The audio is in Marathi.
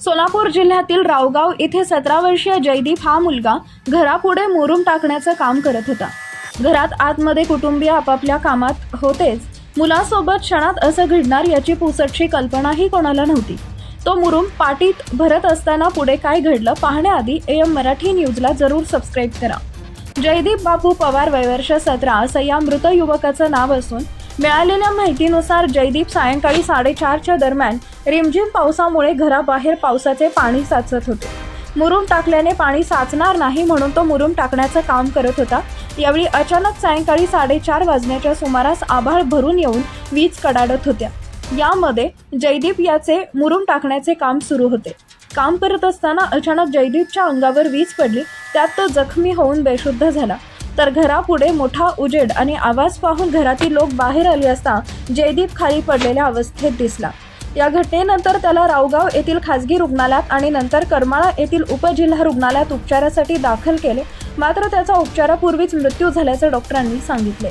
सोलापूर जिल्ह्यातील रावगाव इथे सतरा वर्षीय जयदीप हा मुलगा घरापुढे मुरूम टाकण्याचं काम करत होता. घरात आतमध्ये कुटुंबीय आपापल्या कामात होतेच. मुलासोबत क्षणात असं घडणार याची पुसटशी कल्पनाही कोणाला नव्हती. तो मुरुम पाटीत भरत असताना पुढे काय घडलं पाहण्याआधी एम मराठी न्यूजला जरूर सबस्क्राईब करा. जयदीप बापू पवार वयवर्ष सतरा असं या मृत युवकाचं नाव असून मिळालेल्या माहितीनुसार जयदीप सायंकाळी साडेचारच्या दरम्यान रिमझिम पावसामुळे घराबाहेर पावसाचे पाणी साचत होते. मुरूम टाकल्याने पाणी साचणार नाही म्हणून तो मुरूम टाकण्याचं काम करत होता. यावेळी अचानक सायंकाळी साडेचार वाजण्याच्या सुमारास आभाळ भरून येऊन वीज कडाडत होत्या. यामध्ये जयदीप याचे मुरूम टाकण्याचे काम सुरू होते. काम करत असताना अचानक जयदीपच्या अंगावर वीज पडली. त्यात तो जखमी होऊन बेशुद्ध झाला. तर घरापुढे मोठा उजेड आणि आवाज पाहून घरातील लोक बाहेर आले असता जयदीप खाली पडलेल्या अवस्थेत दिसला. या घटनेनंतर त्याला रावगाव येथील खासगी रुग्णालयात आणि नंतर करमाळा येथील उपजिल्हा रुग्णालयात उपचारासाठी दाखल केले. मात्र त्याचा उपचारापूर्वीच मृत्यू झाल्याचे डॉक्टरांनी सांगितले.